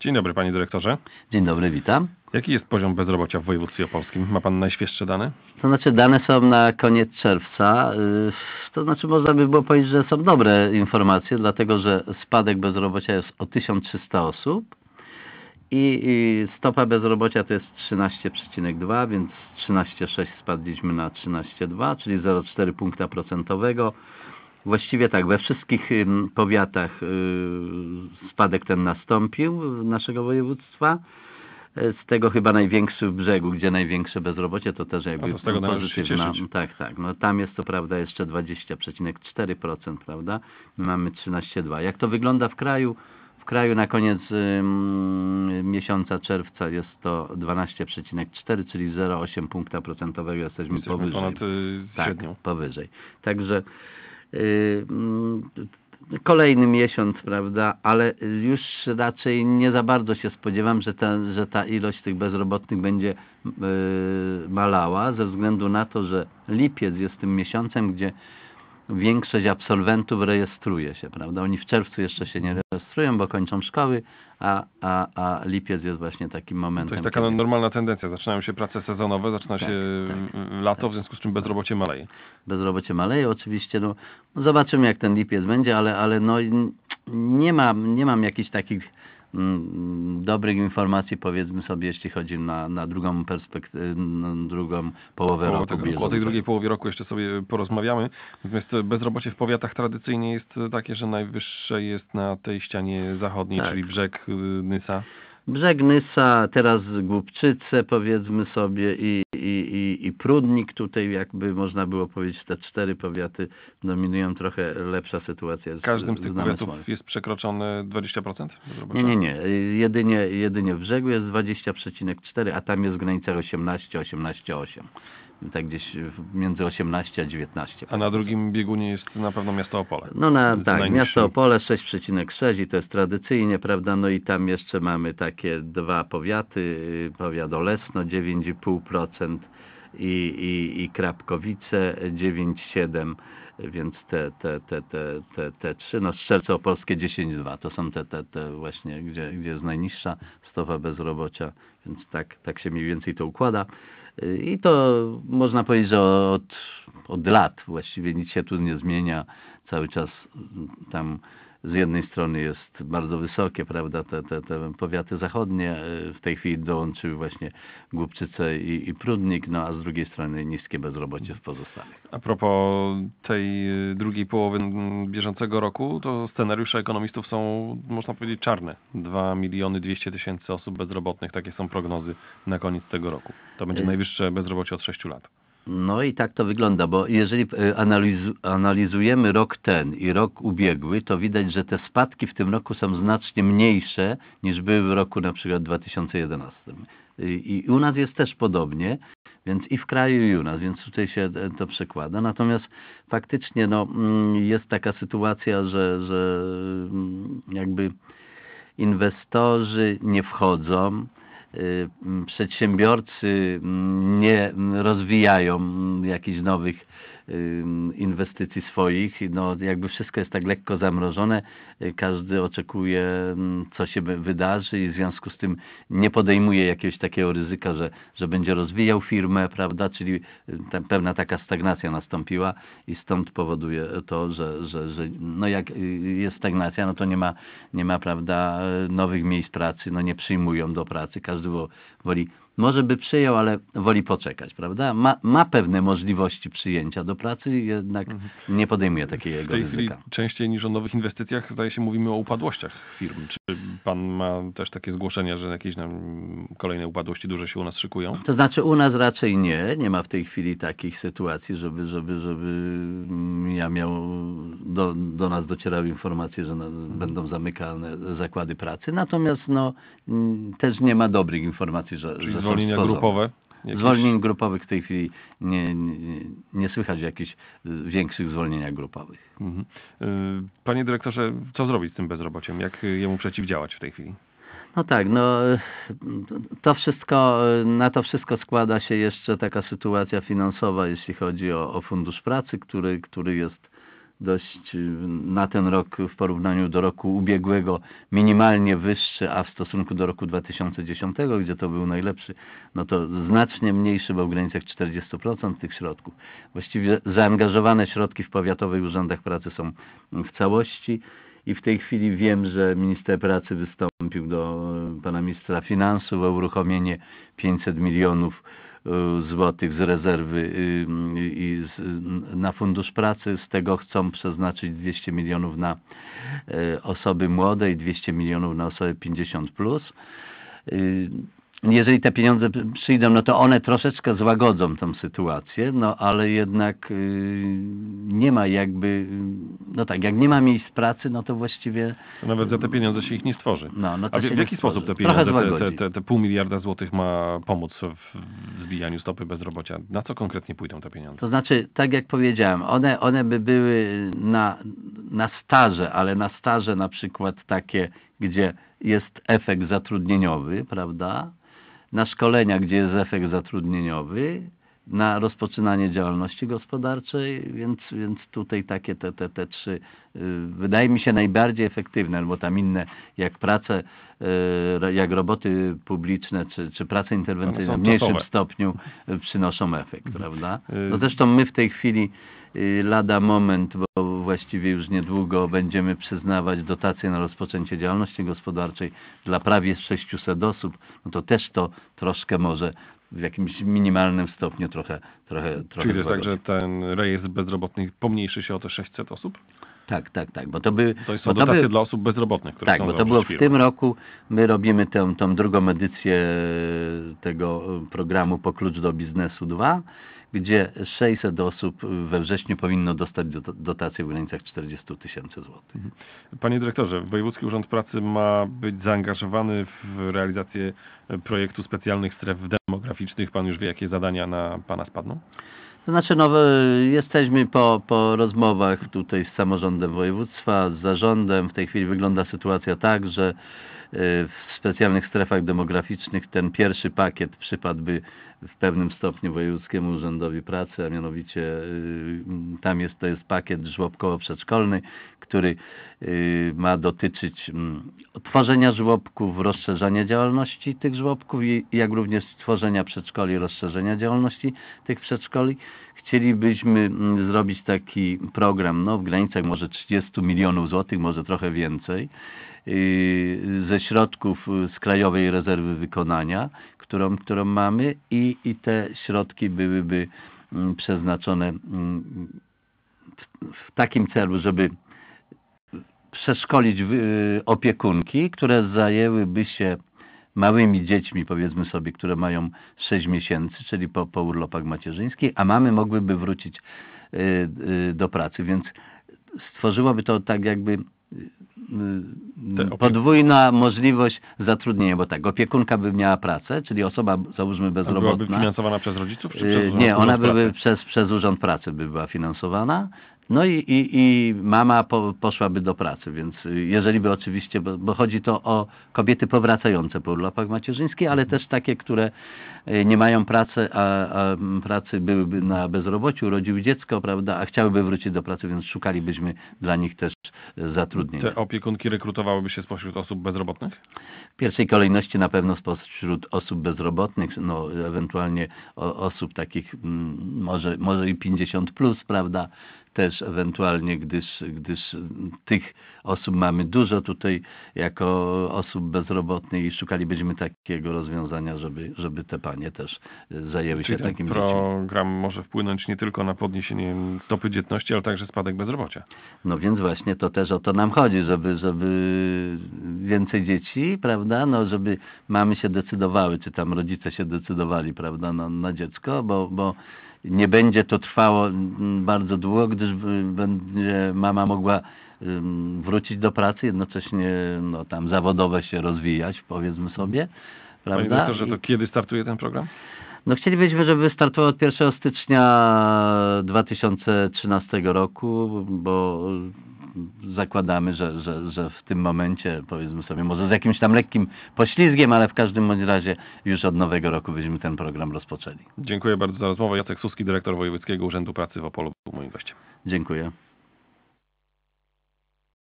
Dzień dobry, panie dyrektorze. Dzień dobry, witam. Jaki jest poziom bezrobocia w województwie opolskim? Ma pan najświeższe dane? To znaczy dane są na koniec czerwca. y, To znaczy można by było powiedzieć, że są dobre informacje, dlatego że spadek bezrobocia jest o 1300 osób i, i stopa bezrobocia to jest 13,2, więc 13,6 spadliśmy na 13,2, czyli 0,4 punkta procentowego. Właściwie tak, we wszystkich powiatach y, spadek ten nastąpił naszego województwa. E, Z tego chyba największy w brzegu, gdzie największe bezrobocie, to też jakby to z tego pozytywna. Tak, tak. No tam jest to prawda jeszcze 20,4%, prawda? My mamy 13,2. Jak to wygląda w kraju? W kraju na koniec miesiąca czerwca jest to 12,4, czyli 0,8 punkta procentowego jesteśmy, Jesteśmy powyżej. ponad y, Tak, powyżej. Także kolejny miesiąc, prawda, ale już raczej nie za bardzo się spodziewam, że ta, że ta ilość tych bezrobotnych będzie y, malała, ze względu na to, że lipiec jest tym miesiącem, gdzie większość absolwentów rejestruje się, prawda? Oni w czerwcu jeszcze się nie rejestrują, bo kończą szkoły, a, a, a lipiec jest właśnie takim To momentem. jest taka kiedy- normalna tendencja. Zaczynają się prace sezonowe, zaczyna Tak, się y, lato, w związku z czym bezrobocie maleje. bezrobocie maleje oczywiście, no zobaczymy jak ten lipiec będzie, ale, ale no nie mam, nie mam jakichś takich dobrych informacji powiedzmy sobie, jeśli chodzi na, na drugą perspektywę, drugą połowę O, roku. tak, o tej drugiej połowie roku jeszcze sobie porozmawiamy. Natomiast bezrobocie w powiatach tradycyjnie jest takie, że najwyższe jest na tej ścianie zachodniej, Tak. czyli brzeg y, Nysa. Brzeg Nysa, teraz Głupczyce powiedzmy sobie i, i, i, i Prudnik, tutaj jakby można było powiedzieć te cztery powiaty dominują trochę lepsza sytuacja. W każdym z tych powiatów jest przekroczone 20% bezrobocia? Nie, nie, nie. Jedynie, jedynie w brzegu jest 20,4, a tam jest w granicach 18, 18,8. Tak gdzieś między 18 a 19. A na drugim biegunie jest na pewno miasto Opole. No na, tak, najniższym. miasto Opole 6,6 i to jest tradycyjnie, prawda, no i tam jeszcze mamy takie dwa powiaty, y, powiat Olesno 9,5% i, i, i Krapkowice 9,7%, więc te, te, te, te, te, te trzy, no Strzelce Opolskie 10,2, to są te, te, te właśnie, gdzie, gdzie jest najniższa stopa bezrobocia, więc tak, tak się mniej więcej to układa. I to można powiedzieć, że od, od lat właściwie nic się tu nie zmienia. Cały czas tam z jednej strony jest bardzo wysokie, prawda, te, te, te powiaty zachodnie y, w tej chwili dołączyły właśnie Głupczyce i, i Prudnik, no a z drugiej strony niskie bezrobocie w pozostałych. A propos tej y, drugiej połowy bieżącego roku, to scenariusze ekonomistów są, można powiedzieć, czarne. 2 miliony 200 tysięcy osób bezrobotnych, takie są prognozy na koniec tego roku. To będzie Y- najwyższe bezrobocie od 6 lat. No i tak to wygląda, bo jeżeli e, analizu, analizujemy rok ten i rok ubiegły, to widać, że te spadki w tym roku są znacznie mniejsze niż były w roku na przykład 2011. I, i u nas jest też podobnie, więc i w kraju i u nas, więc tutaj się e, to przekłada. Natomiast faktycznie no, mm, jest taka sytuacja, że, że mm, jakby inwestorzy nie wchodzą, przedsiębiorcy m, nie rozwijają jakichś nowych ym, inwestycji swoich. No, jakby wszystko jest tak lekko zamrożone. Każdy oczekuje, m, co się wy- wydarzy i w związku z tym nie podejmuje jakiegoś takiego ryzyka, że, że będzie rozwijał firmę, prawda? Czyli y, pewna taka stagnacja nastąpiła i stąd powoduje to, że, że, że no jak y, jest stagnacja, no to nie ma, nie ma, prawda, y, nowych miejsc pracy, no nie przyjmują do pracy. Każdy wo- woli może by przyjął, ale woli poczekać, prawda? Ma, ma pewne możliwości przyjęcia do pracy, jednak nie podejmuje W takiego tej chwili ryzyka. częściej niż o nowych inwestycjach, zdaje się, mówimy o upadłościach firm. Czy pan ma też takie zgłoszenia, że jakieś nam kolejne upadłości duże się u nas szykują? To znaczy u nas raczej nie, nie ma w tej chwili takich sytuacji, żeby, żeby, żeby mm, ja miał, do, do nas docierały informacje, że będą zamykane zakłady pracy, natomiast no, mm, też nie ma dobrych informacji, że, Czyli że zwolnienia grupowe? Jakieś? Zwolnień grupowych w tej chwili nie, nie, nie słychać jakichś y, większych zwolnieniach grupowych. Mhm. Y, Panie dyrektorze, co zrobić z tym bezrobociem? Jak jemu przeciwdziałać w tej chwili? No tak, no to wszystko, na to wszystko składa się jeszcze taka sytuacja finansowa, jeśli chodzi o, o Fundusz Pracy, który, który jest dość y, na ten rok w porównaniu do roku ubiegłego minimalnie wyższy, a w stosunku do roku 2010, gdzie to był najlepszy, no to znacznie mniejszy, bo w granicach 40% tych środków. Właściwie zaangażowane środki w powiatowych urzędach pracy są w całości i w tej chwili wiem, że minister pracy wystąpił do e, pana ministra finansów o uruchomienie 500 milionów złotych z rezerwy y, i z- na fundusz pracy. Z tego chcą przeznaczyć 200 milionów na osoby młode i 200 milionów na osoby 50 plus. Jeżeli te pieniądze przyjdą, no to one troszeczkę złagodzą tą sytuację, no ale jednak y, nie ma jakby, no tak, jak nie ma miejsc pracy, no to właściwie nawet za te pieniądze się ich nie stworzy. no, no A w, w jaki sposób te pieniądze, te, te, te, pół miliarda złotych ma pomóc w w zbijaniu stopy bezrobocia? Na co konkretnie pójdą te pieniądze? To znaczy, tak jak powiedziałem, one, one by były na, na staże, ale na staże na przykład takie, gdzie jest efekt zatrudnieniowy, prawda? Na szkolenia, gdzie jest efekt zatrudnieniowy, na rozpoczynanie działalności gospodarczej, więc, więc tutaj takie te, te, te trzy y, wydaje mi się najbardziej efektywne, bo tam inne jak prace, y, jak roboty publiczne czy, czy prace interwencyjne w mniejszym stopniu y, przynoszą efekt, prawda? Y- No zresztą my w tej chwili lada moment, bo właściwie już niedługo będziemy przyznawać dotacje na rozpoczęcie działalności gospodarczej dla prawie 600 osób, no to też to troszkę może w jakimś minimalnym stopniu trochę, trochę, trochę Czyli to jest tak, że ten rejestr bezrobotnych pomniejszy się o te 600 osób? Tak, tak, tak, bo to by... To bo są dotacje by, dla osób bezrobotnych, które tak, bo to było w tym roku, my robimy tę, tą drugą edycję tego programu Po Klucz do Biznesu 2, gdzie 600 osób we wrześniu powinno dostać dot- dotację w granicach 40 tysięcy złotych. Panie dyrektorze, Wojewódzki Urząd Pracy ma być zaangażowany w realizację projektu specjalnych stref demograficznych. Pan już wie, jakie zadania na Pana spadną? To znaczy, no, jesteśmy po, po rozmowach tutaj z samorządem województwa, z zarządem. W tej chwili wygląda sytuacja tak, że e, w specjalnych strefach demograficznych ten pierwszy pakiet przypadłby w pewnym stopniu Wojewódzkiemu Urzędowi Pracy, a mianowicie y, tam jest, to jest pakiet żłobkowo-przedszkolny, który y, ma dotyczyć mm, tworzenia żłobków, rozszerzania działalności tych żłobków jak również tworzenia przedszkoli, rozszerzenia działalności tych przedszkoli. Chcielibyśmy mm, zrobić taki program no, w granicach może 30 milionów złotych, może trochę więcej, yy, ze środków y, z Krajowej Rezerwy Wykonania, którą, którą mamy i, i te środki byłyby mm, przeznaczone mm, w- takim celu, żeby przeszkolić wy- opiekunki, które zajęłyby się małymi dziećmi, powiedzmy sobie, które mają 6 miesięcy, czyli po, po urlopach macierzyńskich, a mamy mogłyby wrócić y, y, do pracy, więc stworzyłoby to tak jakby y, y, podwójna możliwość zatrudnienia, bo tak, opiekunka by miała pracę, czyli osoba załóżmy A Byłaby bezrobotna. finansowana przez rodziców, czy Y, przez Nie, ona Urząd by Pracy? przez, przez Urząd Pracy by była finansowana. No i, i, i mama po, poszłaby do pracy, więc jeżeli by oczywiście, bo, bo chodzi to o kobiety powracające po urlopach macierzyńskich, ale też takie, które y, nie mają pracy, a, a pracy byłyby na bezrobociu, urodziły dziecko, prawda, a chciałyby wrócić do pracy, więc szukalibyśmy dla nich też zatrudnienia. Te opiekunki rekrutowałyby się spośród osób bezrobotnych? W pierwszej kolejności na pewno spośród osób bezrobotnych, no ewentualnie osób takich mm, może, może i 50 plus, prawda? Też ewentualnie, gdyż, gdyż tych osób mamy dużo tutaj jako osób bezrobotnych i szukalibyśmy takiego rozwiązania, żeby, żeby te panie też y, zajęły się Czyli ten takim dziećmi. program może wpłynąć nie tylko na podniesienie stopy dzietności, ale także spadek bezrobocia. No więc właśnie to też o to nam chodzi, żeby, żeby więcej dzieci, prawda, no żeby mamy się decydowały, czy tam rodzice się decydowali, prawda, na, na dziecko, bo, bo nie będzie to trwało bardzo długo, gdyż będzie mama mogła wrócić do pracy, jednocześnie no tam zawodowo się rozwijać, powiedzmy sobie, Panie prawda? dyrektorze, to I- kiedy startuje ten program? no chcielibyśmy, żeby wystartował od 1 stycznia 2013 roku, bo zakładamy, że, że, że w tym momencie, powiedzmy sobie, może z jakimś tam lekkim poślizgiem, ale w każdym bądź razie już od nowego roku byśmy ten program rozpoczęli. Dziękuję bardzo za rozmowę. Jacek Suski, dyrektor Wojewódzkiego Urzędu Pracy w Opolu był moim gościem. Dziękuję.